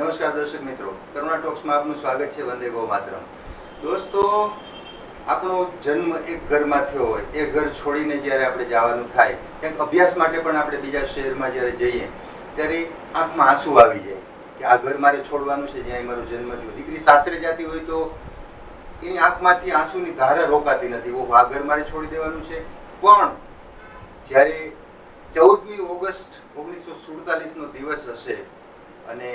નમસ્કાર દર્શક મિત્રો. કરુણા ટોક્સમાં આપનું સ્વાગત છે વંદે ગો માતરમ દોસ્તો, આપણો જન્મ એક ઘરમાં થયો હોય, એ ઘર છોડીને જ્યારે આપણે જવાનું થાય, ક્યાંક અભ્યાસ માટે પણ આપણે બીજા શહેરમાં જ્યારે જઈએ, ત્યારે આંખમાં આંસુ આવી જાય કે આ ઘર મારે છોડવાનું છે જ્યાં મારો જન્મ થયો. દીકરી સાસરે જતી હોય તો એની આંખમાંથી આંસુની ધારા રોકાતી નથી. ઓહો, આ ઘર મારે છોડી દેવાનું છે? પણ જ્યારે ચૌદમી ઓગસ્ટ ઓગણીસો સુડતાલીસનો દિવસ હશે અને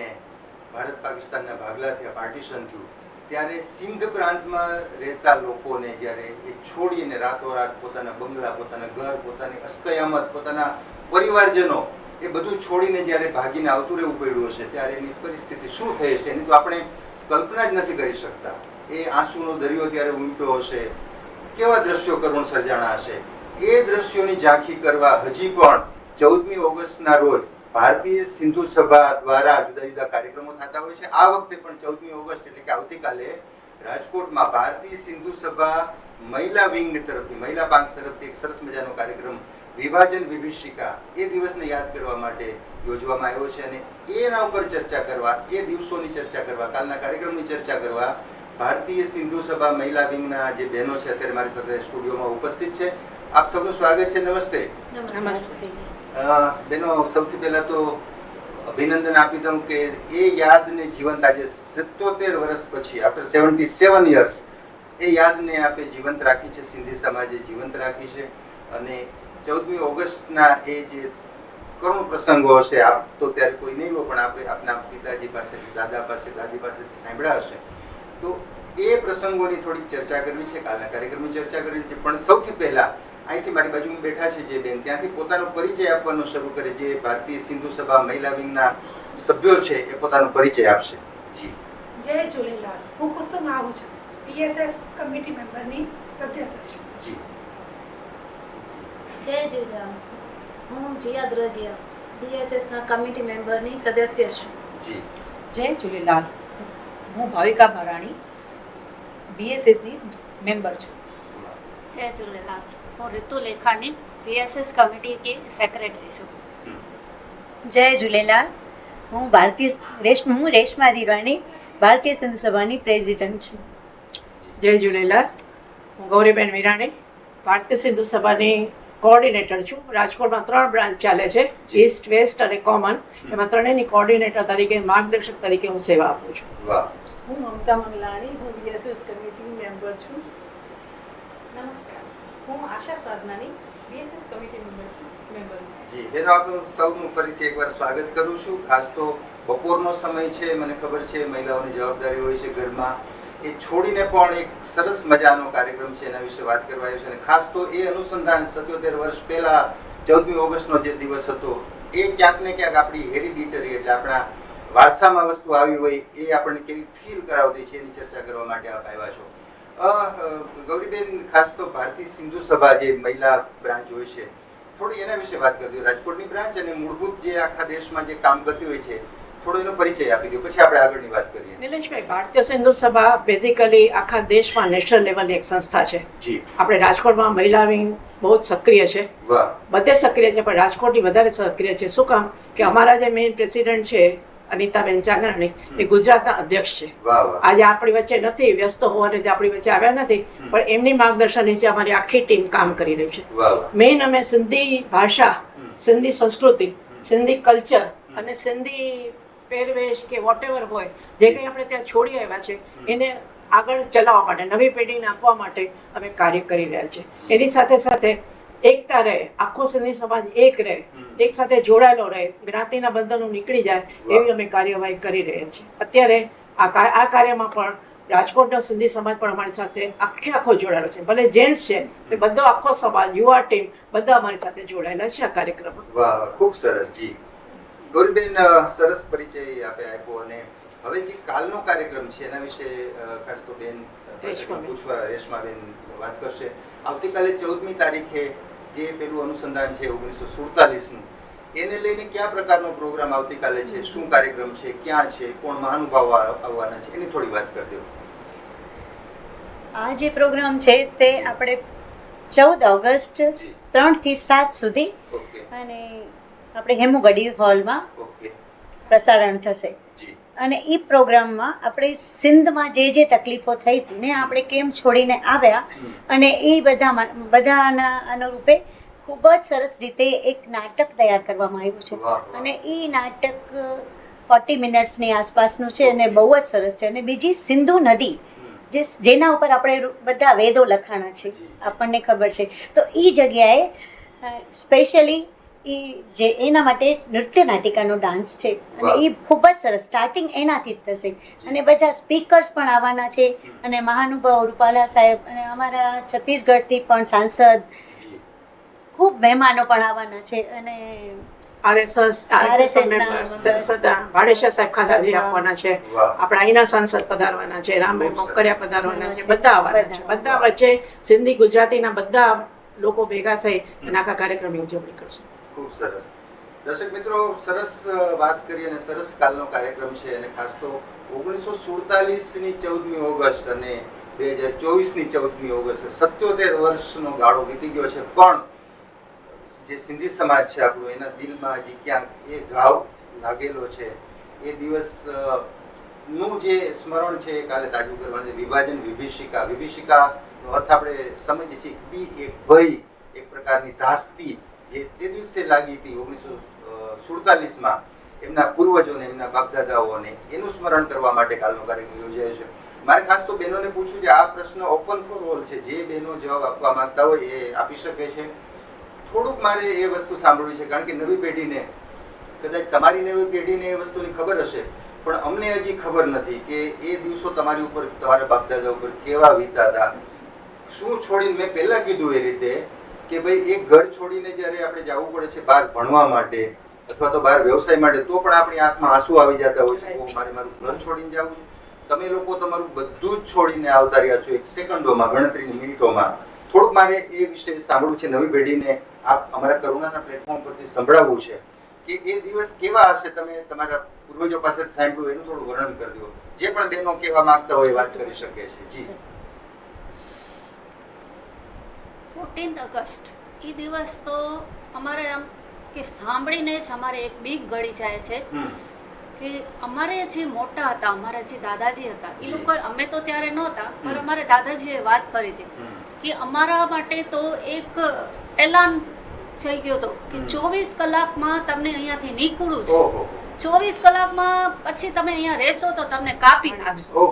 ભારત, પાકિસ્તાનના ભાગલા થયા પાર્ટીશન થયું. ત્યારે સિંધ પ્રાંતમાં રહેતા લોકોને જ્યારે એ છોડીને રાતોરાત પોતાના બંગલા, પોતાના ઘર, પોતાની અસ્કયામત, પોતાના પરિવારજનો એ બધું છોડીને જ્યારે ભાગીને આવતું રહેવું પડ્યું હશે, ત્યારે એની પરિસ્થિતિ શું થઈ હશે એની તો આપણે કલ્પના જ નથી કરી શકતા. એ આંસુનો દરિયો ત્યારે ઉમટ્યો હશે. કેવા દ્રશ્યો કરુણ સર્જાણા હશે એ દ્રશ્યોની ઝાંખી કરવા હજી પણ ચૌદમી ઓગસ્ટના રોજ ભારતીય સિંધુ સભા દ્વારા જુદા જુદા કાર્યક્રમો થતા હોય છે. આ વખતે પણ ચૌદમી ઓગસ્ટ એટલે કે આવતીકાલે રાજકોટમાં ભારતીય સિંધુ સભા મહિલા વિંગ તરફથી, મહિલા પાંખ તરફથી એક સરસ મજાનો કાર્યક્રમ, વિભાજન વિભીષિકા, એ દિવસને યાદ કરવા માટે યોજવામાં આવ્યો છે અને એના ઉપર ચર્ચા કરવા, એ દિવસોની ચર્ચા કરવા, કાલના કાર્યક્રમની ચર્ચા કરવા ભારતીય સિંધુ સભા મહિલા વિંગના જે બહેનો છે, અત્યારે મારી સાથે સ્ટુડિયોમાં ઉપસ્થિત છે. આપ સૌનું સ્વાગત છે. નમસ્તે. નમસ્તે. બેનો, સૌથી પહેલા તો અભિનંદન આપી દઉં કે એ યાદને જીવંત આજે સિત્તોતેર વર્ષ પછી આફ્ટર સેવન્ટી સેવન યર્સ એ યાદને આપે જીવંત રાખી છે, સિંધી સમાજે જીવંત રાખી છે. અને ચૌદમી ઓગસ્ટના એ જે કરુણ પ્રસંગો હશે આપ તો ત્યારે કોઈ નહીં હોય, પણ આપણે આપના પિતાજી પાસેથી, દાદા પાસે દાદી પાસેથી સાંભળ્યા હશે. તો એ પ્રસંગોની થોડીક ચર્ચા કરવી છે, કાલના કાર્યક્રમની ચર્ચા કરવી છે, પણ સૌથી પહેલા અહીંથી મારી બાજુમાં બેઠા છે જે બેન. ત્યાંથી પોતાનો પરિચય આપવાનો શરૂ કરે જે ભારતીય સિંધુ સભા મહિલા વિંગના સભ્યો છે એ પોતાનો પરિચય આપશે. જી. જય ઝૂલેલાલ. હું કુસુમ આવું છું. પીએસએસ કમિટી મેમ્બરની સદસ્ય છું જી. જય ઝૂલેલાલ. હું જીયા ગ્રગ્ય બીએસએસ ના કમિટી મેમ્બરની સદસ્ય છું. જી. જય ઝૂલેલાલ. હું ભાવિકા ભરાણી બીએસએસની મેમ્બર છું. જય ઝૂલેલાલ. હું રીતુ લેખાણી પીએસએસ કમિટી की સેક્રેટરી છું. જય ઝૂલેલાલ હું ભારતીય રેશ હું રેશમા દિવાણી ભારતીય સિંધુ સભાની પ્રેસિડન્ટ છું. જય ઝૂલેલાલ હું ગૌરીબેન વિરાણી ભારતીય સિંધુ સભાની કોઓર્ડિનેટર છું. રાજકોટમાં ત્રણ બ્રાન્ચ ચાલે છે. ઈસ્ટ વેસ્ટ અને કોમન એમાં ત્રણેયની કોઓર્ડિનેટર તરીકે માર્ગદર્શક તરીકે હું સેવા આપું છું. હું મમતા મંગલાણી હું બીએસએસ કમિટી મેમ્બર છું. નમસ્કાર. હું આશા સાધનાની બીએસએસ કમિટી મેમ્બર મેમ્બર જી, બેનો આપનું સૌનું ફરીથી એકવાર સ્વાગત કરું છું. ખાસ તો બપોરનો સમય છે, મને ખબર છે, મહિલાઓની જવાબદારી હોય છે ઘરમાં. એ છોડીને પણ એક સરસ મજાનો કાર્યક્રમ છે, એના વિશે વાત કરવા આવ્યો છે. અને ખાસ તો એ અનુસંધાન સત્યોતેર વર્ષ પહેલા, ચૌદમી ઓગસ્ટનો જે દિવસ હતો, એ ક્યાંક ને ક્યાંક આપણી હેરિડિટરી, એટલે આપણા વારસામાં વસ્તુ આવી હોય, એ આપણને કેવી ફીલ કરાવતી છે, એની ચર્ચા કરવા માટે આપ આવ્યા છો. ગૌરીબેન ખાસ તો ભારતીય સિંધુ સભા જે મહિલા બ્રાન્ચ હોય છે થોડી એના વિશે વાત કરી દો. રાજકોટની બ્રાન્ચ અને મૂળભૂત જે આખા દેશમાં જે કામ કરતી હોય છે થોડો એનો પરિચય આપી દો. પછી આપણે આગળની વાત કરીએ. નિલેશભાઈ ભારતીય સિંધુ સભા બેઝિકલી આખા દેશમાં નેશનલ લેવલની એક સંસ્થા છે. જી. આપણે રાજકોટમાં મહિલા વિંગ બહુ જ સક્રિય છે. બધે સક્રિય છે પણ રાજકોટની વધારે સક્રિય છે. શું કામ? કે અમારા જે મેઇન પ્રેસિડેન્ટ છે અનિતાબેન ચાંગરાણી એ ગુજરાતના અધ્યક્ષ છે. આજે આપણી વચ્ચે નથી વ્યસ્ત હોવાને આપણી વચ્ચે આવ્યા નથી પણ એમની માર્ગદર્શન નીચે અમારી આખી ટીમ કામ કરી રહી છે. મેઇન અમે સિંધી ભાષા સિંધી સંસ્કૃતિ સિંધી કલ્ચર અને સિંધી પહેરવેશ કે વોટેવર હોય જે કંઈ આપણે ત્યાં છોડી આવ્યા છે એને આગળ ચલાવવા માટે નવી પેઢીને આપવા માટે અમે કાર્ય કરી રહ્યા છીએ એની સાથે સાથે એકતા રહે આખો સિંધી સમાજ એક રહે એક સાથે જોડાયેલો રહે જ્ઞાતિના બંધનો નીકળી જાય એવી અમે કાર્યવાહી કરી રહ્યા છીએ. અત્યારે આ આ કાર્યમાં પણ રાજકોટનો સિંધી સમાજ પણ અમારી સાથે આખે આખો જોડાયેલો છે. ભલે જેન્ટ્સ છે તે બધો આખો સમાજ યુવા ટીમ બધા અમારી સાથે જોડાયેલા છે આ કાર્યક્રમમાં. વાહ ખૂબ સરસ. જી. ગૌરીબેન સરસ પરિચય આપે આપ્યો અને હવે જે કાલનો કાર્યક્રમ છે એના વિશે ખાસ તો બેન પૂછવા રેશમાબેન વાત કરશે. આવતીકાલે ચૌદમી તારીખે જે પેલું અનુસંધાન છે ઓગણીસો સુડતાલીસનું એને લઈને કયા પ્રકારનો પ્રોગ્રામ આવતીકાલે છે? શું કાર્યક્રમ છે? ક્યાં છે? કોણ મહાનુભાવો આવવાના છે? એની થોડી વાત કરી દો. આ જે પ્રોગ્રામ છે તે આપણે ચૌદ ઓગસ્ટ ત્રણ ત્રણથી સાત સુધી અને આપણે હેમુગડી હોલમાં પ્રસારણ થશે. અને એ પ્રોગ્રામમાં આપણે સિંધમાં જે જે તકલીફો થઈ હતી ને આપણે કેમ છોડીને આવ્યા અને એ બધામાં બધાના અનુરૂપે ખૂબ જ સરસ રીતે એક નાટક તૈયાર કરવામાં આવ્યું છે. અને એ નાટક ફોર્ટી મિનિટ્સની આસપાસનું છે અને બહુ જ સરસ છે. અને બીજી સિંધુ નદી જે જેના ઉપર આપણે બધા વેદો લખાણા છે. આપણને ખબર છે. તો એ જગ્યાએ સ્પેશિયલી એ જે એના માટે નૃત્ય નાટિકાનો ડાન્સ છે. અને એ ખૂબ જ સરસ. સ્ટાર્ટિંગ એનાથી જ થશે. અને બધા સ્પીકર્સ પણ આવવાના છે. અને મહાનુભાવ રૂપાલા સાહેબ અને અમારા છત્તીસગઢથી પણ સાંસદ ખૂબ મહેમાનો પણ આવવાના છે. અને આપણા અહીંના સાંસદ પધારવાના છે. રામભાઈ મોકરિયા પધારવાના છે. છે. બધા છે. બધા. બધા વચ્ચે સિંધી ગુજરાતીના બધા લોકો ભેગા થઈ અને આખા કાર્યક્રમની ઉજવણી કરશે ખૂબ સરસ. દર્શક મિત્રો, સરસ વાત કરી અને સરસ કાલનો કાર્યક્રમ છે અને ખાસ તો ઓગણીસો સુડતાલીસની ચૌદમી ઓગસ્ટ અને બે હજાર ચોવીસની ચૌદમી ઓગસ્ટ સત્યોતેર વર્ષનો ગાળો વીતી ગયો છે. પણ જે સિંધી સમાજ છે આપણું, એના દિલમાં હજી ક્યાંક એ ઘાવ લાગેલો છે. એ દિવસનું જે સ્મરણ છે એ કાલે તાજું કરવાનું. વિભાજન વિભીષિકા. વિભીષિકાનો અર્થ આપણે સમજીએ છીએ બી એક ભય, એક પ્રકારની ધાસ્તી જે તે દિવસે લાગી હતી ઓગણીસો સુડતાલીસમાં, એમના પૂર્વજોને, એમના બાપદાદાઓને, એનું સ્મરણ કરવા માટે કાલનો કાર્યક્રમ યોજાયો છે. મારે ખાસ તો બહેનોને પૂછ્યું છે, આ પ્રશ્ન ઓપન ફોર ઓલ છે. જે બહેનો જવાબ આપવા માંગતા હોય એ આપી શકે છે. થોડુંક મારે એ વસ્તુ સાંભળવી છે, કારણ કે નવી પેઢીને, કદાચ તમારી નવી પેઢીને એ વસ્તુની ખબર હશે, પણ અમને હજી ખબર નથી કે એ દિવસો તમારી ઉપર, તમારા બાપદાદા ઉપર કેવા વીતા હતા શું છોડીને મેં પહેલાં કીધું એ રીતે કે ભાઈ એક ઘર છોડીને જ્યારે આપણે જવું પડે છે બહાર ભણવા માટે અથવા તો બહાર વ્યવસાય માટે, તો પણ આપણી આંખમાં આંસુ આવી જતા હોય છે મારે મારું ઘર છોડીને જવું છે. તમે લોકો તમારું બધું જ છોડીને આવતા રહ્યા છો એક સેકન્ડોમાં, ગણતરીની મિનિટોમાં. થોડુંક મારે એ વિશે સાંભળવું છે, નવી પેઢીને આપ અમારા કરુણાના પ્લેટફોર્મ પરથી સંભળાવવું છે કે એ દિવસ કેવા હશે? તમે તમારા પૂર્વજો પાસે સાંભળ્યું, એનું થોડું વર્ણન કરી દો. જે પણ બહેનો કહેવા માંગતા હોય વાત કરી શકે છે. જી. ફોર્ટીન્થ ઓગસ્ટ એ દિવસ તો અમારે આમ કે સાંભળીને જ અમારે એક બીક ગળી જાય છે કે અમારે જે મોટા હતા અમારા જે દાદાજી હતા એ લોકો અમે તો ત્યારે નહોતા પણ અમારે દાદાજીએ વાત કરી હતી કે અમારા માટે તો એક એલાન થઈ ગયો હતો કે ચોવીસ કલાકમાં તમને અહીંયાથી નીકળવું છે. ચોવીસ કલાકમાં પછી તમે અહીંયા રહેશો તો તમને કાપી નાખશો.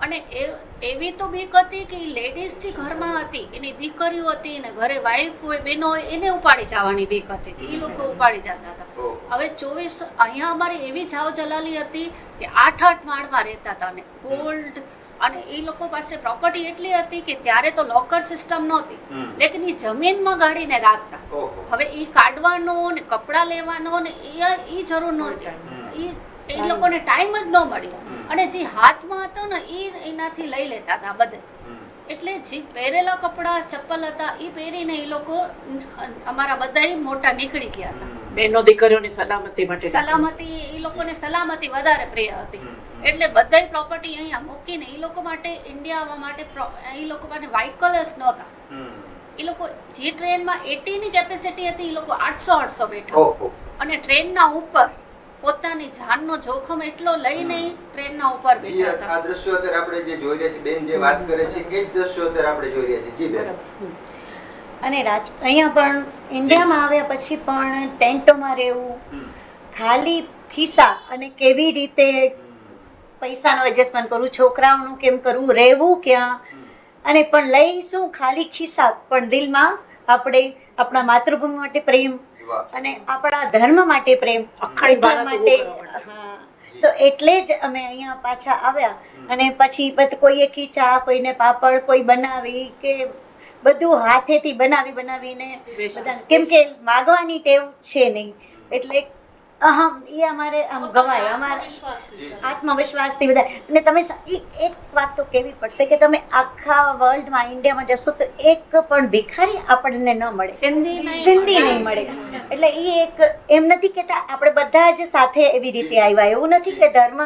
અને એ એવી તો બીક હતી કે લેડીઝ જે ઘરમાં હતી એની દીકરીઓ હતી ને ઘરે વાઈફ હોય બહેનો હોય એને ઉપાડી જવાની બીક હતી કે એ લોકો ઉપાડી જતા હતા. હવે ચોવીસ અહીંયા અમારી એવી જાવ જલાલી હતી કે આઠ આઠ માળમાં રહેતા હતા અને ગોલ્ડ અને એ લોકો પાસે પ્રોપર્ટી એટલી હતી કે ત્યારે તો લોકર સિસ્ટમ નહોતી. લેકિન એ જમીનમાં ગાડીને રાખતા. હવે એ કાઢવાનો ને કપડાં લેવાનો ને એ એ જરૂર નહોતી. એ એ લોકોને ટાઈમ જ ન મળ્યો. અને જે હાથમાં હતો ને એ એનાથી લઈ લેતા હતા બધે. એટલે જે પહેરેલા કપડાં ચપ્પલ હતા એ પહેરીને એ લોકો અમારા બધાય મોટા નીકળી ગયા હતા. બહેનો દીકરીઓની સલામતી માટે સલામતી એ લોકોને સલામતી વધારે પ્રિય હતી. એટલે બધાય પ્રોપર્ટી અહીંયા મૂકીને એ લોકો માટે ઇન્ડિયા આવવા માટે એ લોકો માટે વ્હાઇકલ જ નહોતા. એ લોકો જે ટ્રેનમાં એટીની કેપેસિટી હતી એ લોકો આઠસો આઠસો બેઠા. ઓહો. અને ટ્રેનના ઉપર પોતાની જાનનો જોખમ એટલો લઈને ટ્રેનના ઉપર બેઠા હતા. આ દ્રશ્યો અત્યારે આપણે જે જોઈ રહ્યા છીએ બેન જે વાત કરે છે એ જ દ્રશ્યો અત્યારે આપણે જોઈ રહ્યા છીએ. જી બેન. અને રાજ અહીંયા પણ ઇન્ડિયામાં આવ્યા પછી પણ ટેન્ટોમાં રહેવું ખાલી ખિસ્સા અને કેવી રીતે પૈસાનું એડજસ્ટમેન્ટ કરવું છોકરાઓનું કેમ કરવું રહેવું ક્યાં? અને પણ લઈશું ખાલી ખિસ્સા. પણ દિલમાં આપણે આપણા માતૃભૂમિ માટે પ્રેમ. અને આપણા ધર્મ માટે પ્રેમ અખંડ એટલા ભારત માટે. તો એટલે જ અમે અહીંયા પાછા આવ્યા. અને પછી કોઈએ ખીચા કોઈને પાપડ કોઈ બનાવી કે બધું હાથેથી બનાવી બનાવીને બધા કેમ કે માગવાની ટેવ છે નહીં. એટલે અહમ એ અમારે આમ ગવાય અમારે. આત્મવિશ્વાસથી બધા. અને તમે એક વાત તો કહેવી પડશે કે તમે આખા વર્લ્ડમાં ઇન્ડિયામાં જશો તો એક પણ ભિખારી આપણને ન મળે. સિંધી નહીં સિંધી નહીં મળે. એટલે એ એક એમ નથી કહેતા આપણે બધા જ સાથે એવી રીતે આવ્યા. એવું નથી કે ધર્મ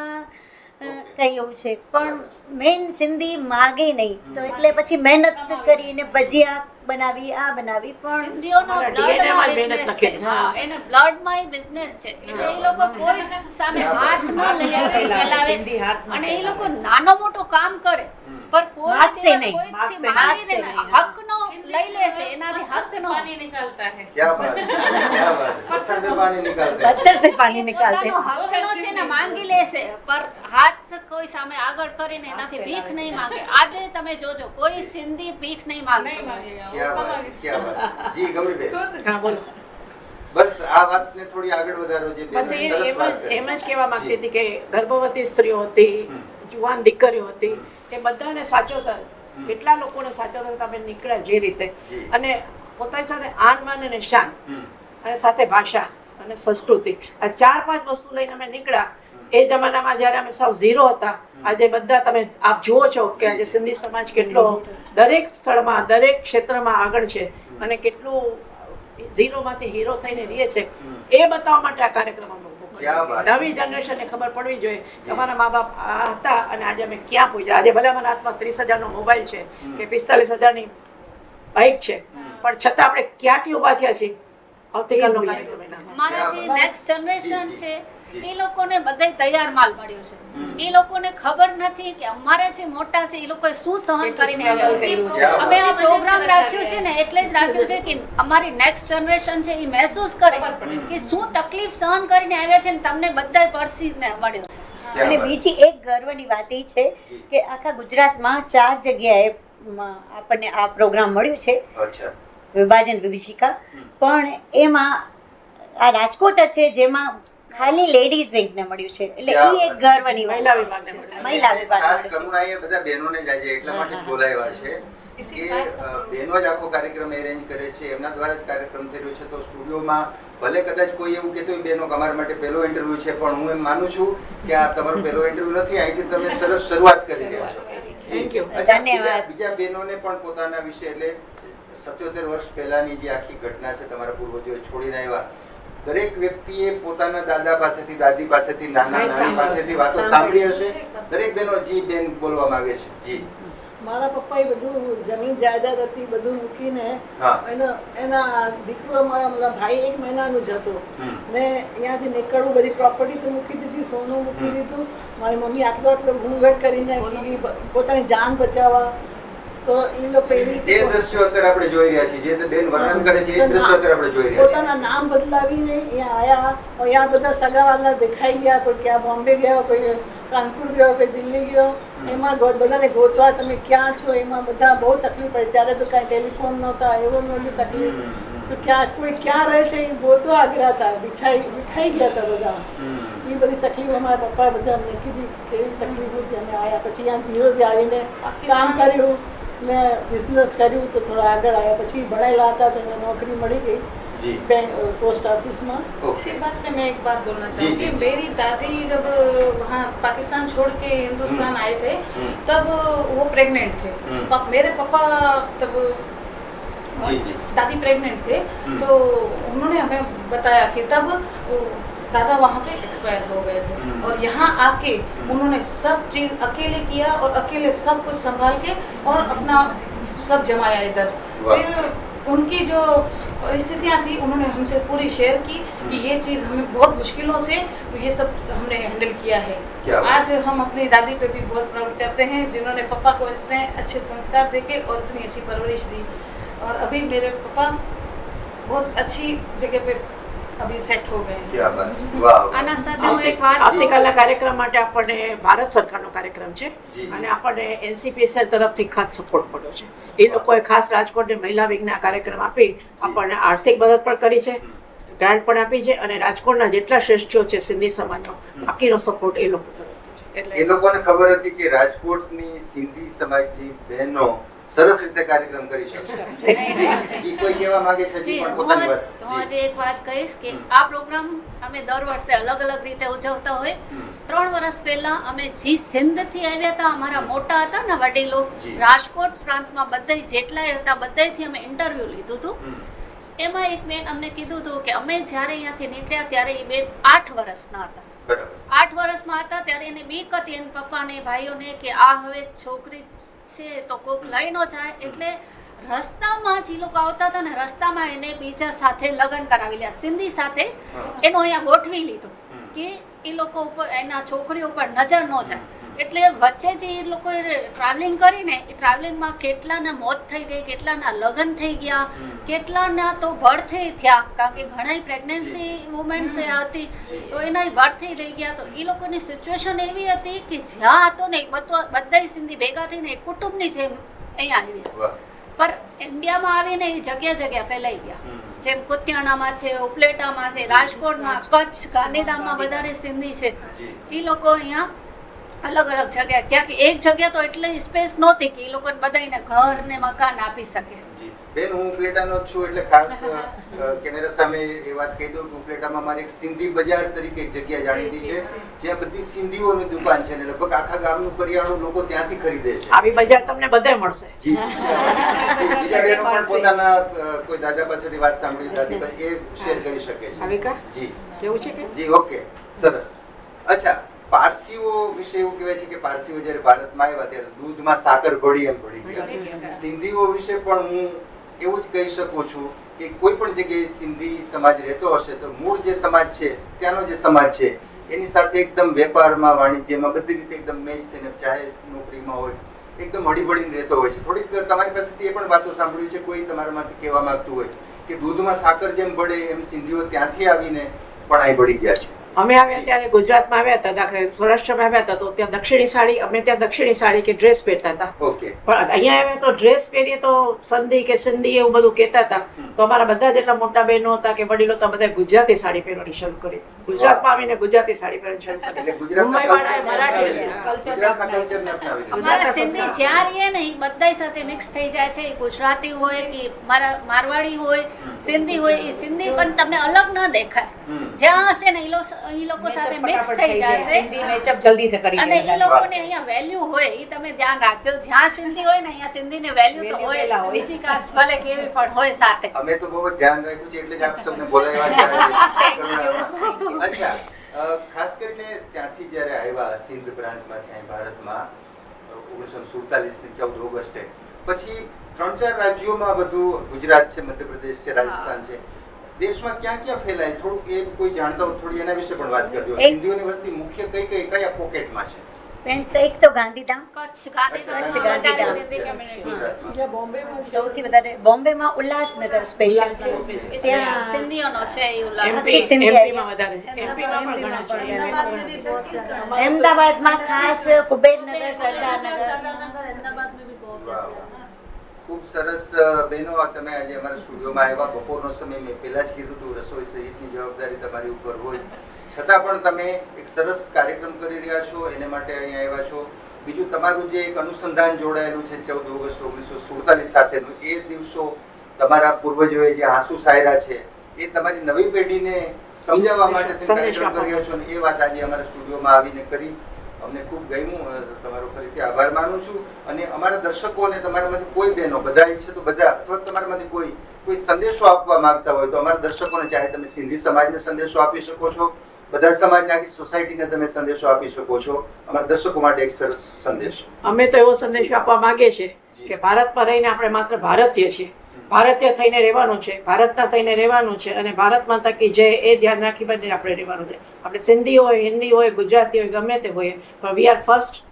કહ્યું છે. પણ મેઇન સિંધી માગે નહીં. તો એટલે પછી મહેનત કરીને ભજીયા બનાવી આ બનાવી પણ સિંધીઓનો બ્લડમાં બિઝનેસ છે. હા. એના બ્લડમાં બિઝનેસ છે. એટલે એ લોકો કોઈ સામે હાથ ન લઈ આવે અને એ લોકો નાનો મોટો કામ કરે પર કોઈ દિવસ કોઈથી માગીને હક નો લઈ લેશે એનાથી હક નો. પાણી નીકળતા હે. ક્યા બાત ક્યા બાત પથ્થર સે પાણી નીકળતે પથ્થર સે પાણી નીકળતે હક નો માંગી લેશે પર હાથ કોઈ સામે આગળ કરીને એનાથી ભીખ નહીં માંગે. આજે તમે જોજો કોઈ સિંધી ભીખ નહીં માંગે. જી ગૌરીબેન. એમ જ કહેવા માંગતી હતી કે ગર્ભવતી સ્ત્રીઓ હતી જુવાન દીકરીઓ હતી એ બધાને સાચવતા કેટલા લોકોને સાચવતા તમે નીકળ્યા જે રીતે. અને પોતાની સાથે આન માન અને શાન. અને સાથે ભાષા. અને સંસ્કૃતિ. આ ચાર પાંચ વસ્તુ લઈને અમે નીકળ્યા. એ જમાનામાં જ્યારે અમે સાવ ઝીરો હતા આજે બધા તમે આપ જુઓ છો કે આજે સિંધી સમાજ કેટલો દરેક સ્થળમાં દરેક ક્ષેત્રમાં આગળ છે અને કેટલું ઝીરોમાંથી હીરો થઈને રહે છે. એ બતાવવા માટે આ કાર્યક્રમ અમે. નવી જનરેશનને ખબર પડવી જોઈએ. કે અમારા મા બાપ આ હતા અને આજે અમે ક્યાં પહોંચ્યા આજે ભલે અમારા હાથમાં ત્રીસ હજારનો મોબાઈલ છે કે પિસ્તાલીસ હજારની બાઇક છે. પણ છતાં આપણે ક્યાંથી ઊભા થયા છીએ? આવતીકાલનો કાર્યક્રમ એનામાં. જે નેક્સ્ટ જનરેશન છે એ લોકોને બધે તૈયાર માલ મળ્યો છે. એ લોકોને ખબર નથી કે અમારા જે મોટા છે એ લોકોએ શું સહન કરીને struggle આવ્યા છે. કર્યું છે. ક્યાં અમે આ પ્રોગ્રામ રાખ્યું છે ને એટલે જ રાખ્યું છે કે અમારી નેક્સ્ટ જનરેશન છે એ મહેસૂસ કરે કે શું તકલીફ સહન કરીને આવ્યા છે ને તમને બધા પરસીને મળ્યો છે. અને બીજી એક ગર્વની વાત એ છે કે આખા ગુજરાતમાં ચાર જગ્યાએ આપણને આ પ્રોગ્રામ મળ્યું છે. અચ્છા. વિભાજન વિભીષિકા. પણ એમાં આ રાજકોટ જ છે જેમાં ખાલી લેડીઝ વિંગને મળ્યું છે. એટલે એ એક ગર્વની મહિલા વાત છે મહિલા વિભાગ ખાસ કરુણા એ બધા બહેનોને જ આજે એટલા માટે બોલાવ્યા છે કે બહેનો જ આખો કાર્યક્રમ એરેન્જ કરે છે. એમના દ્વારા જ કાર્યક્રમ થઈ રહ્યો છે. તો સ્ટુડિયોમાં ભલે કદાચ કોઈ એવું કહેતું હોય બહેનો અમારા માટે પહેલો ઇન્ટરવ્યુ છે પણ હું એમ માનું છું કે આ તમારો પહેલો ઇન્ટરવ્યુ નથી. અહીંથી તમે સરસ શરૂઆત કરી રહ્યા છો. you. બીજા ધન્યવાદ. બીજા બહેનોને પણ પોતાના વિશે એટલે સત્યોતેર વર્ષ પહેલાની જે આખી ઘટના છે તમારા પૂર્વજોએ છોડીને આવ્યા દરેક વ્યક્તિએ પોતાના દાદા પાસેથી દાદી પાસેથી નાના નાની પાસેથી વાતો સાંભળી હશે? દરેક બેનો જી બેન બોલવા માંગે છે. જી. મારા પપ્પાએ બધું જમીન જાયદાદ હતી બધું મૂકીને એનો એના દીકરો મારા મારા ભાઈ એક મહિનાનો જ હતો. ને અહીંયાથી નીકળવું બધી પ્રોપર્ટી તો મૂકી દીધી સોનું મૂકી દીધું. મારી મમ્મી આટલો આટલો ઘૂંઘટ કરીને પોતાની જાન બચાવવા તો એ લોકો એવી એ દ્રશ્યો અત્યારે આપણે જોઈ રહ્યા છીએ જે બેન વર્ણન કરે છે એ દ્રશ્યો અત્યારે આપણે જોઈ રહ્યા પોતાના નામ બદલાવીને અહીંયા આયા અહીંયા બધા સગાવાલા દેખાઈ ગયા કોઈ ક્યાં બોમ્બે ગયો કોઈ કાનપુર ગયો કોઈ દિલ્હી ગયો. એમાં બધાને ગોતવા તમે ક્યાં છો? એમાં બધા બહુ તકલીફ પડે. ત્યારે તો કાંઈ ટેલિફોન નહોતા એવો નહોતી તકલીફ. તો ક્યાં કોઈ ક્યાં રહે છે? એ ગોતવા આગ્રહ હતા વિછાઈ વિખાઈ ગયા હતા બધા. એ બધી તકલીફ અમારા પપ્પા બધા અમને કીધી કેવી તકલીફ હતી. અમે આવ્યા પછી અહીંયા ધીરોથી આવીને કામ કર્યું. મેં બિઝનેસ કર્યું તો થોડા આગળ આવ્યા પછી ભણેલા હતા તો એમને નોકરી મળી ગઈ જી बैंक पोस्ट ऑफिस में ઓકે इसी बात पे मैं एक बात बोलना जी, चाहूँगी जी। मेरी दादी जब वहाँ पाकिस्तान छोड़ के हिंदुस्तान आए थे हम्म। तब वो प्रेग्नेंट थे हम्म। पप- मेरे पापा तब जी जी दादी प्रेग्नेंट थे हम्म। तो उन्होंने हमें बताया कि तब वो दादा वहाँ पे एक्सपायर हो गए थे। हम्म। और यहाँ आके उन्होंने सब चीज़ अकेले किया और अकेले सब कुछ संभाल के और अपना सब जमाया इधर। फिर उनकी जो परिस्थितियाँ थी उन्होंने हमसे पूरी शेयर की कि ये चीज़ हमें बहुत मुश्किलों से ये सब हमने हैंडल किया है। आज हम अपनी दादी पे भी बहुत प्राउड करते हैं जिन्होंने पापा को इतने अच्छे संस्कार देके और इतनी अच्छी परवरिश दी। और अभी मेरे पापा बहुत अच्छी जगह पे अभी सेट हो गए हैं ક્યા બાત વાહ વાહ. આના સાથે હું એક વાત આવતીકાલના કાર્યક્રમ માટે આપણને ભારત સરકારનો કાર્યક્રમ છે જી. અને આપણને એનસીપીએસએલ તરફથી ખાસ સપોર્ટ મળ્યો છે એ લોકોએ ખાસ રાજકોટને મહિલા વિંગના કાર્યક્રમ આપી આપણને આર્થિક મદદ પણ કરી છે ગ્રાન્ટ પણ આપી છે અને રાજકોટના જેટલા શ્રેષ્ઠીઓ છે સિંધી સમાજનો બાકીનો સપોર્ટ એ લોકો તરફથી છે એ એટલે લોકોને ખબર હતી કે રાજકોટની સિંધી સમાજની બહેનો સરસ રીતે કાર્યક્રમ કરી શકશે જી કોઈ કહેવા માંગે છે જી પણ પોતાની વાત. હું આજે એક વાત કહીશ કે આ પ્રોગ્રામ અમે દર વર્ષે અલગ અલગ રીતે ઉજવતા હોય. ત્રણ વર્ષ પહેલા અમે જી સિંધથી આવ્યા હતા અમારા મોટા હતા ને વડીલો. રાજકોટ પ્રાંતમાં બધા જેટલાય હતા બધાયથી અમે ઇન્ટરવ્યુ લીધું હતું. એમાં એક બેન અમને કીધું હતું કે અમે જ્યારે અહીંયાથી નીકળ્યા ત્યારે એ બેન આઠ વર્ષના હતા. આઠ વર્ષમાં હતા ત્યારે એને બીક હતી એના પપ્પાને ભાઈઓને કે આ હવે છોકરી છે તો કોક લઈ ન જાય એટલે રસ્તામાં જે લોકો આવતા હતા ને રસ્તામાં એને બીજા સાથે લગ્ન કરાવી લ્યા. સિંધી સાથે એનો અહીંયા ગોઠવી લીધો કે એ લોકો ઉપર એના છોકરીઓ ઉપર નજર ન જાય. એટલે વચ્ચે જે એ લોકોએ ટ્રાવેલિંગ કરીને એ ટ્રાવેલિંગમાં કેટલાના મોત થઈ ગઈ કેટલાના લગ્ન થઈ ગયા કેટલાના તો બર્થે થયા કારણ કે ઘણા પ્રેગ્નન્સી વુમેન્સ હતી તો એના બર્થે થઈ ગયા તો એ લોકોની સિચ્યુએશન એવી હતી કે જ્યાં હતો ને બધો સિંધી ભેગા થઈને એક કુટુંબની જેમ અહીંયા આવી પર ઇન્ડિયામાં આવીને એ જગ્યા જગ્યા ફેલાઈ ગયા. જેમ કુતિયાણામાં છે ઉપલેટામાં છે રાજકોટમાં કચ્છ ગાંધીધામમાં વધારે સિંધી છે. એ લોકો અહીંયા અલગ અલગ જગ્યા. ક્યાંક એક જગ્યા તો એટલે સ્પેસ નહોતી કે એ લોકો બધાને ઘર ને મકાન આપી શકે. બેન હું ઉપલેટાનો છું એટલે ખાસ કેમેરા સામે એ વાત કહી દઉં કે ઉપલેટામાં મારી એક સિંધી બજાર તરીકે એક જગ્યા જાણીતી છે જ્યાં બધી સિંધીઓની દુકાન છે ને લગભગ આખા ગામનું કરિયાણું લોકો ત્યાંથી ખરીદે છે. આવી બજાર તમને બધે મળશે. બીજા બહેનો પણ પોતાના કોઈ દાદા પાસેથી વાત સાંભળી દાદી એ શેર કરી શકે છે. જી. કેવું છે જી ઓકે. સરસ. અચ્છા. પારસીઓ વિશે એવું કહેવાય છે કે પારસીઓ જ્યારે ભારતમાં આવ્યા ત્યારે દૂધમાં સાકર ભળી એમ ભળી ગયા. સિંધીઓ વિશે પણ હું એવું જ કહી શકું છું કે કોઈ પણ જગ્યાએ સિંધી સમાજ રહેતો હશે તો મૂળ જે સમાજ છે ત્યાંનો જે સમાજ છે એની સાથે એકદમ વેપારમાં વાણિજ્યમાં બધી રીતે એકદમ મેચ થઈને ચાહે નોકરીમાં હોય એકદમ હળીભળીને રહેતો હોય છે. થોડીક તમારી પાસેથી એ પણ વાતો સાંભળવી છે કોઈ તમારામાંથી કહેવા માંગતું હોય કે દૂધમાં સાકર જેમ ભળે એમ સિંધીઓ ત્યાંથી આવીને પણ અહીં ભળી ગયા છે. અમે આવ્યા ત્યારે ગુજરાતમાં આવ્યા હતા દાખલા સૌરાષ્ટ્રમાં આવ્યા હતા તો ત્યાં દક્ષિણી સાડી અમે ત્યાં દક્ષિણી સાડી કે ડ્રેસ પહેરતા હતા. પણ અહીંયા આવ્યા તો ડ્રેસ પહેરીએ તો સંધી કે સિંધી એવું બધું કહેતા હતા. તો અમારા બધા જેટલા મોટા બહેનો હતા કે વડીલો હતા બધા ગુજરાતી સાડી પહેરવાની શરૂ કરી. ગુજરાતમાં આવીને ગુજરાતી સાડી પહેરવાની શરૂ કરી. મરાઠી લીધું. અમારા સિંધી. જ્યાં રહીએ ને એ બધા સાથે મિક્સ થઈ જાય છે. ગુજરાતી હોય કે મારા મારવાડી હોય સિંધી હોય એ સિંધી પણ તમને અલગ ન દેખાય. જ્યાં હશે ને એ લોકો એ લોકો સાથે મિક્સ થઈ જશે. જલ્દીથી કરી અને એ લોકોને અહીંયા વેલ્યુ હોય એ તમે ધ્યાન રાખજો. જ્યાં સિંધી હોય ને અહીંયા સિંધીને વેલ્યુ તો હોય. બીજી કાસ્ટ ભલે કેવી પણ હોય સાથે. અમે તો બહુ ધ્યાન રાખ્યું છે એટલે જ આપ સૌને બોલાવ્યા છે. અચ્છા ખાસ કરીને ત્યાંથી જ્યારે આવ્યા સિંધ પ્રાંતમાંથી અહીં ભારતમાં ઓગણીસો સુડતાલીસની ચૌદ ઓગસ્ટે પછી ત્રણ ચાર રાજ્યોમાં બધું ગુજરાત છે મધ્યપ્રદેશ છે રાજસ્થાન છે. દેશમાં ક્યાં ક્યાં ફેલાય થોડું એ કોઈ જાણતા હોય થોડી એના વિશે પણ વાત કરજો. એક- વસ્તી મુખ્ય કઈ કઈ કયા પોકેટમાં છે? બેન તો એક તો ગાંધીધામ. કચ્છ ગાંધીધામ. સૌથી વધારે બોમ્બે બોમ્બેમાં સૌથી વધારે બોમ્બેમાં ઉલ્લાસનગર સ્પેશિયલ છે. ત્યાં સિંધીઓનો છે એ ઉલ્લાસ આખી સિંધી એમપીમાં વધારે અમદાવાદમાં બી બહુ ખાસ કુબેરનગર સરદારનગર. વાહ. ખૂબ સરસ બહેનો તમે આજે અમારા સ્ટુડિયોમાં આવ્યા. બપોરનો સમય મેં પહેલાં જ કીધું હતું રસોઈ સહિતની જવાબદારી તમારી ઉપર હોય. છતાં પણ તમે એક સરસ કાર્યક્રમ કરી રહ્યા છો એને માટે અહીંયા આવ્યા છો. બીજું તમારું જે એક અનુસંધાન જોડાયેલું છે ચૌદ ઓગસ્ટ ઓગણીસો સુડતાલીસ સાથેનું એ દિવસો તમારા પૂર્વજોએ જે આંસુ સાયરા છે એ તમારી નવી પેઢીને સમજાવવા માટે કાર્યક્રમ કર્યો છો એ વાત આજે અમારા સ્ટુડિયોમાં આવીને કરી. અમને ખૂબ ગમ્યું તમારો ફરીથી આભાર માનું છું. અને અમારા દર્શકોને તમારામાંથી કોઈ બહેનો બધા છે તો બધા અથવા તમારામાંથી કોઈ કોઈ સંદેશો આપવા માંગતા હોય તો અમારા દર્શકોને ચાહે તમે સિંધી સમાજને સંદેશો આપી શકો છો. બધા સમાજને આખી સોસાયટીને તમે સંદેશો આપી શકો છો. અમારા દર્શકો માટે એક સરસ સંદેશો. અમે તો એવો સંદેશો આપવા માંગીએ છીએ કે ભારતમાં રહીને આપણે માત્ર ભારતીય છીએ. ભારતીય થઈને રહેવાનું છે ભારતના થઈને રહેવાનું છે અને ભારત માતા કી જય એ ધ્યાન રાખી બને આપણે રહેવાનું છે. આપણે સિંધી હોય હિન્દી હોય ગુજરાતી હોય ગમે તે હોય પણ વી આર ફર્સ્ટ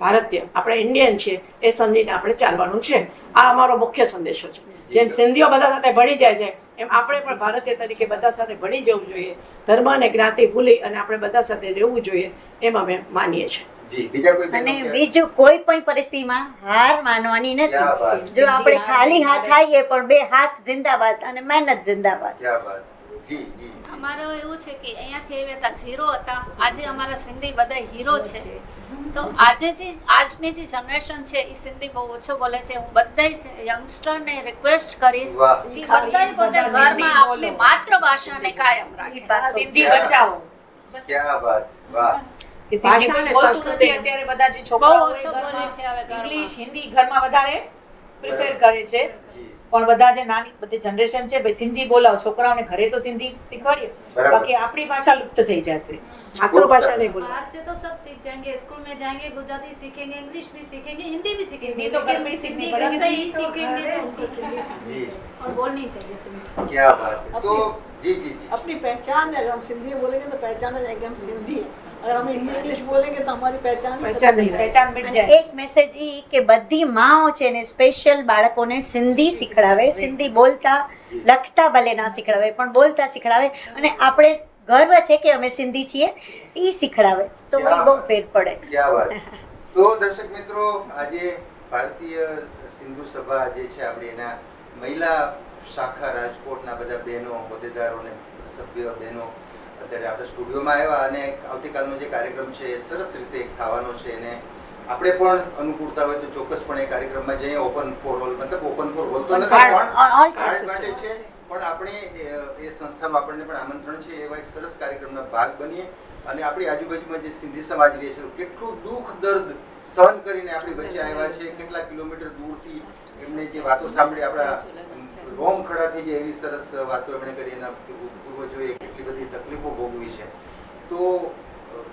ભારતીય. આપણે ઇન્ડિયન છીએ એ સમજીને આપણે ચાલવાનું છે. આ અમારો મુખ્ય સંદેશો છે. જેમ સિંધીઓ બધા સાથે ભળી જાય છે એમ આપણે પણ ભારતીય તરીકે બધા સાથે ભળી જવું જોઈએ. ધર્મ અને જ્ઞાતિ ભૂલી અને આપણે બધા સાથે રહેવું જોઈએ એમ અમે માનીએ છીએ. જી બીજા કોઈ અને બીજું કોઈ પણ પરિસ્થિતિમાં હાર માનવાની નથી. જો આપણે ખાલી હાથ આવીએ પણ બે હાથ જિંદાબાદ અને મહેનત જિંદાબાદ. ક્યાં જી જી. અમારો એવું છે કે અહીંયાથી આવ્યા હતા હીરો હતા. આજે અમારા સિંધી બધા હીરો છે. તો આજે જે આજની જે જનરેશન છે એ સિંધી બહુ ઓછો બોલે છે. હું બધા યંગસ્ટરને રિક્વેસ્ટ કરીશ કે બધા પોતે ઘરમાં આપણી માતૃભાષાને કાયમ રાખે. સિંધી બચાવો. ક્યા વાત? વાહ. કે સિંધી ભાષા અને કોઈ બોલતું સંસ્કૃતિ. નથી અત્યારે બધા જે બહુ છોકરાઓ ઓછો બોલે છે હવે ઘરમાં. ઇંગ્લિશ હિન્દી ઘરમાં વધારે પ્રિફર કરે છે જી પણ બધા જે નાની બધી જનરેશન છે ભાઈ સિંધી બોલાવો છોકરાઓને ઘરે તો સિંધી શીખવાડીએ બરાબર. બાકી આપણી ભાષા લુપ્ત થઈ જશે માતૃભાષા નહીં બોલવા बाहर से तो सब सीख जाएंगे स्कूल में जाएंगे गुजराती सीखेंगे इंग्लिश भी सीखेंगे हिंदी भी सीखेंगे हिंदी तो घर में ही हिंदी सीखनी घर पे ही तो सीखेंगे घर तो में उनको सीखेंगे। सिंधी जी और बोलनी चाहिए सिंधी क्या बात है तो जी जी जी अपनी पहचान है अगर हम सिंधी में बोलेंगे तो पहचान आ जाएगी हम सिंधी हैं अगर हम हिंदी इंग्लिश बोलेंगे तो हमारी पहचान ही पहचान नहीं खत्म हो પહેચાન મિટ અને જાય એક મેસેજ ઈ કે બધી માઓ છે ને સ્પેશિયલ બાળકોને સિંધી શીખડાવે સિંધી બોલતા લખતા ભલે ના શીખડાવે પણ બોલતા શીખડાવે અને આપણે ગર્વ છે કે અમે સિંધી છીએ ઈ શીખડાવે તો ઈ બહુ ફેર પડે क्या बात તો દર્શક મિત્રો આજે ભારતીય સિંધુ સભા જે છે આપણી એના મહિલા શાખા રાજકોટના બધા બહેનો હોદ્દેદારો અને સભ્ય બહેનો અત્યારે આપણે સ્ટુડિયોમાં આવ્યા અને આવતીકાલનો જે કાર્યક્રમ છે એ સરસ રીતે થવાનો છે. અને આપણે પણ અનુકૂળતા હોય તો ચોક્કસપણે કાર્યક્રમમાં જઈએ. ઓપન ફોર હોલ મતલબ ઓપન ફોર હોલ તો નથી પણ કાર્ડ માટે છે. પણ આપણે એ- એ સંસ્થામાં આપણને પણ આમંત્રણ છે એવા એક સરસ કાર્યક્રમના ભાગ બનીએ. અને આપણી આજુબાજુમાં જે સિંધી સમાજ રહે છે કેટલું દુઃખ દર્દ સહન કરીને આપણી વચ્ચે આવ્યા છે. કેટલા કિલોમીટર દૂરથી એમને જે વાતો સાંભળી આપણા રોમ ખડા થઈ જાય એવી સરસ વાતો એમણે કરી. એના પૂર્વજોએ કેટલી બધી તકલીફો ભોગવી છે. તો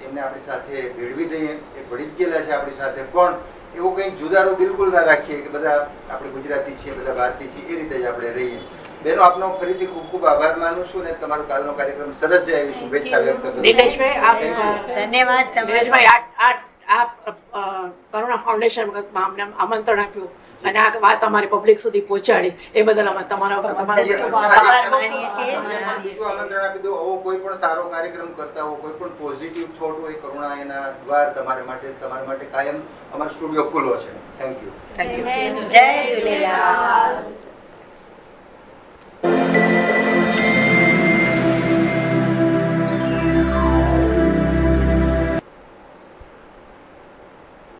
એમને આપણી સાથે ભેળવી દઈએ. એ ભળી જ ગયેલા છે આપણી સાથે. પણ એવું કંઈક જુદારો બિલકુલ ના રાખીએ કે બધા આપણે ગુજરાતી છીએ બધા ભારતીય છીએ એ રીતે જ આપણે રહીએ. બેનો આપનો ફરીથી ખૂબ ખૂબ આભાર માનું છું અને તમારો કાલનો કાર્યક્રમ સરસ જાય એવી શુભેચ્છા વ્યક્ત કરું દિનેશભાઈ આપ ધન્યવાદ દિનેશભાઈ આ આ કરુણા ફાઉન્ડેશન અમને આમંત્રણ આપ્યું. અને આ વાત અમારી પબ્લિક સુધી પહોંચાડી. એ બદલ અમે તમારા ઉપર તમારો જે- ખૂબ આજે આભાર. માનીએ છીએ. બીજું આમંત્રણ આપી દો આવો કોઈ પણ સારો કાર્યક્રમ કરતા હો કોઈ પણ પોઝિટિવ થોટ હોય કરુણા એના દ્વાર તમારા માટે તમારા માટે કાયમ અમારો સ્ટુડિયો ખુલ્લો છે. થેન્ક યુ જય ઝૂલેલાલ